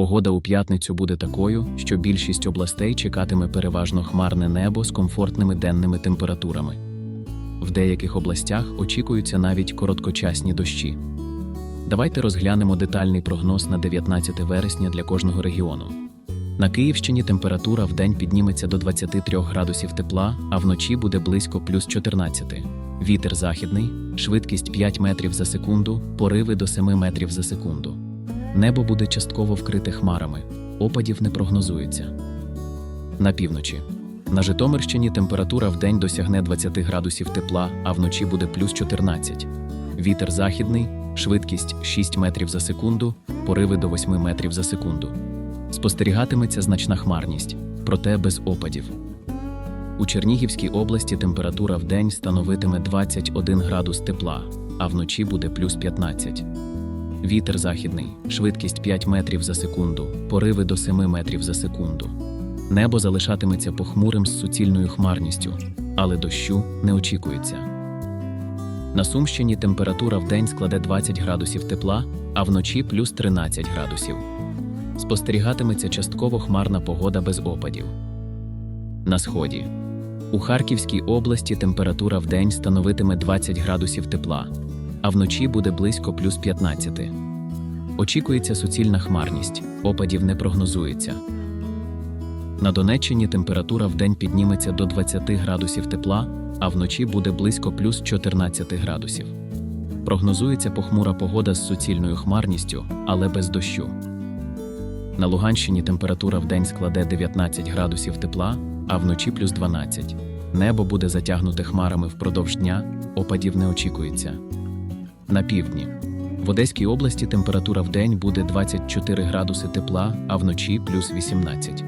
Погода у п'ятницю буде такою, що більшість областей чекатиме переважно хмарне небо з комфортними денними температурами. В деяких областях очікуються навіть короткочасні дощі. Давайте розглянемо детальний прогноз на 19 вересня для кожного регіону. На Київщині температура в день підніметься до 23 градусів тепла, а вночі буде близько плюс 14. Вітер західний, швидкість 5 метрів за секунду, пориви до 7 метрів за секунду. Небо буде частково вкрите хмарами, опадів не прогнозується. На півночі. На Житомирщині температура в день досягне 20 градусів тепла, а вночі буде плюс 14. Вітер західний, швидкість 6 метрів за секунду, пориви до 8 метрів за секунду. Спостерігатиметься значна хмарність, проте без опадів. У Чернігівській області температура в день становитиме 21 градус тепла, а вночі буде плюс 15. Вітер західний, швидкість 5 метрів за секунду, пориви до 7 метрів за секунду. Небо залишатиметься похмурим з суцільною хмарністю, але дощу не очікується. На Сумщині температура в день складе 20 градусів тепла, а вночі плюс 13 градусів. Спостерігатиметься частково хмарна погода без опадів. На сході. У Харківській області температура в день становитиме 20 градусів тепла, а вночі буде близько плюс 15. Очікується суцільна хмарність, опадів не прогнозується. На Донеччині температура в день підніметься до 20 градусів тепла, а вночі буде близько плюс 14 градусів. Прогнозується похмура погода з суцільною хмарністю, але без дощу. На Луганщині температура в день складе 19 градусів тепла, а вночі плюс 12. Небо буде затягнуте хмарами впродовж дня, опадів не очікується. На півдні. В Одеській області температура в день буде 24 градуси тепла, а вночі плюс 18.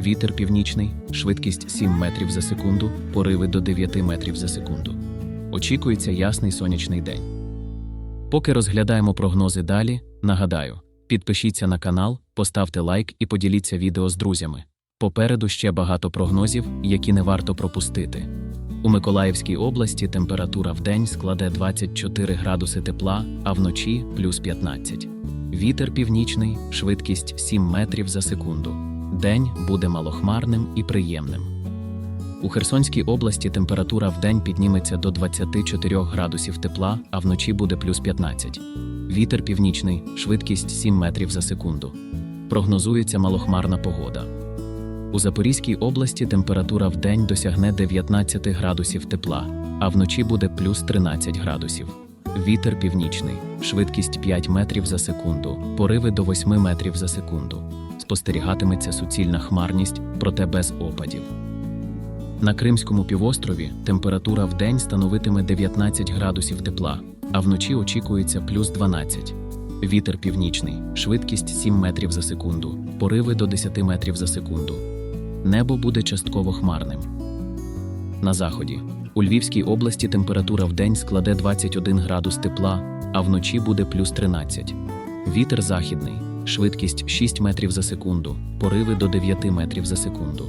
Вітер північний, швидкість 7 метрів за секунду, пориви до 9 метрів за секунду. Очікується ясний сонячний день. Поки розглядаємо прогнози далі, нагадаю, підпишіться на канал, поставте лайк і поділіться відео з друзями. Попереду ще багато прогнозів, які не варто пропустити. У Миколаївській області температура в день складе 24 градуси тепла, а вночі плюс 15. Вітер північний, швидкість 7 метрів за секунду. День буде малохмарним і приємним. У Херсонській області температура в день підніметься до 24 градусів тепла, а вночі буде плюс 15. Вітер північний, швидкість 7 метрів за секунду. Прогнозується малохмарна погода. У Запорізькій області температура в день досягне 19 градусів тепла, а вночі буде плюс 13 градусів. Вітер північний, швидкість 5 метрів за секунду, пориви до 8 метрів за секунду. Спостерігатиметься суцільна хмарність, проте без опадів. На Кримському півострові температура в день становитиме 19 градусів тепла, а вночі очікується плюс 12. Вітер північний, швидкість 7 метрів за секунду, пориви до 10 метрів за секунду. Небо буде частково хмарним. На заході. У Львівській області температура в день складе 21 градус тепла, а вночі буде плюс 13. Вітер західний, швидкість 6 метрів за секунду, пориви до 9 метрів за секунду.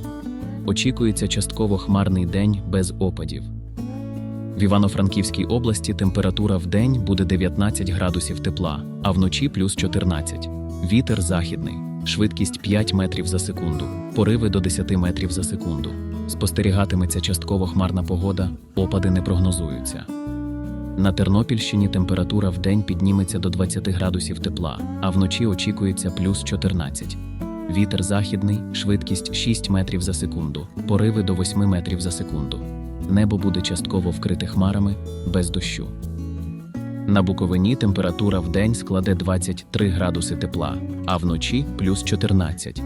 Очікується частково хмарний день без опадів. В Івано-Франківській області температура в день буде 19 градусів тепла, а вночі плюс 14. Вітер західний, швидкість 5 метрів за секунду, пориви до 10 метрів за секунду. Спостерігатиметься частково хмарна погода, опади не прогнозуються. На Тернопільщині температура в день підніметься до 20 градусів тепла, а вночі очікується плюс 14. Вітер західний, швидкість 6 метрів за секунду, пориви до 8 метрів за секунду. Небо буде частково вкрите хмарами, без дощу. На Буковині температура в день складе 23 градуси тепла, а вночі плюс 14.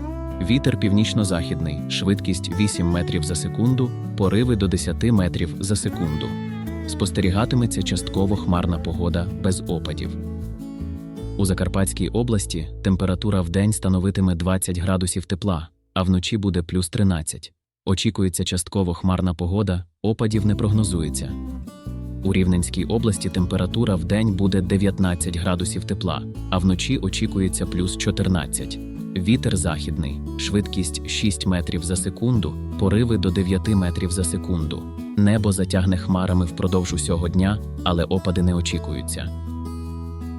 Вітер північно-західний, швидкість 8 метрів за секунду, пориви до 10 метрів за секунду. Спостерігатиметься частково хмарна погода без опадів. У Закарпатській області температура в день становитиме 20 градусів тепла, а вночі буде плюс 13. Очікується частково хмарна погода, опадів не прогнозується. У Рівненській області температура в день буде 19 градусів тепла, а вночі очікується плюс 14. Вітер західний, швидкість 6 метрів за секунду, пориви до 9 метрів за секунду. Небо затягне хмарами впродовж усього дня, але опади не очікуються.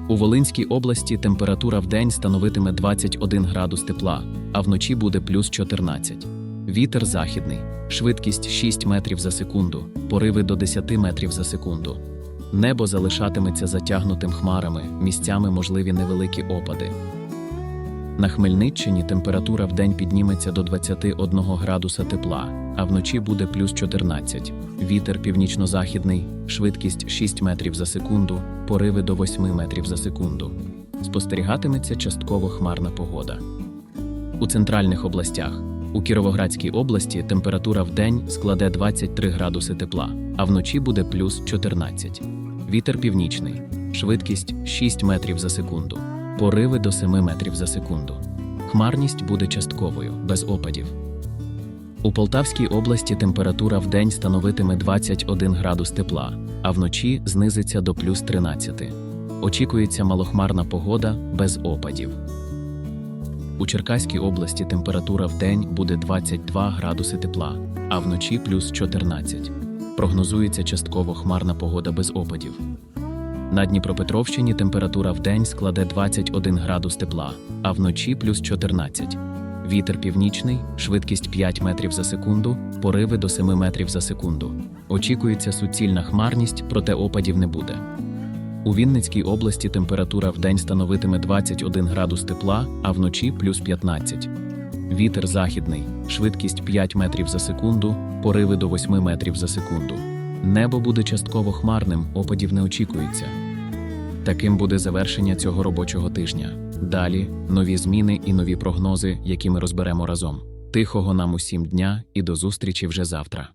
У Волинській області температура в день становитиме 21 градус тепла, а вночі буде плюс 14. Вітер західний, швидкість 6 метрів за секунду, пориви до 10 метрів за секунду. Небо залишатиметься затягнутим хмарами, місцями можливі невеликі опади. На Хмельниччині температура вдень підніметься до 21 градуса тепла, а вночі буде плюс 14. Вітер північно-західний, швидкість 6 метрів за секунду, пориви до 8 метрів за секунду. Спостерігатиметься частково хмарна погода. У центральних областях. У Кіровоградській області температура вдень складе 23 градуси тепла, а вночі буде плюс 14. Вітер північний, швидкість 6 метрів за секунду, пориви до 7 метрів за секунду. Хмарність буде частковою, без опадів. У Полтавській області температура вдень становитиме 21 градус тепла, а вночі знизиться до плюс 13. Очікується малохмарна погода без опадів. У Черкаській області температура в день буде 22 градуси тепла, а вночі плюс 14. Прогнозується частково хмарна погода без опадів. На Дніпропетровщині температура в день складе 21 градус тепла, а вночі плюс 14. Вітер північний, швидкість 5 метрів за секунду, пориви до 7 метрів за секунду. Очікується суцільна хмарність, проте опадів не буде. У Вінницькій області температура в день становитиме 21 градус тепла, а вночі плюс 15. Вітер західний, швидкість 5 метрів за секунду, пориви до 8 метрів за секунду. Небо буде частково хмарним, опадів не очікується. Таким буде завершення цього робочого тижня. Далі нові зміни і нові прогнози, які ми розберемо разом. Тихого нам усім дня і до зустрічі вже завтра.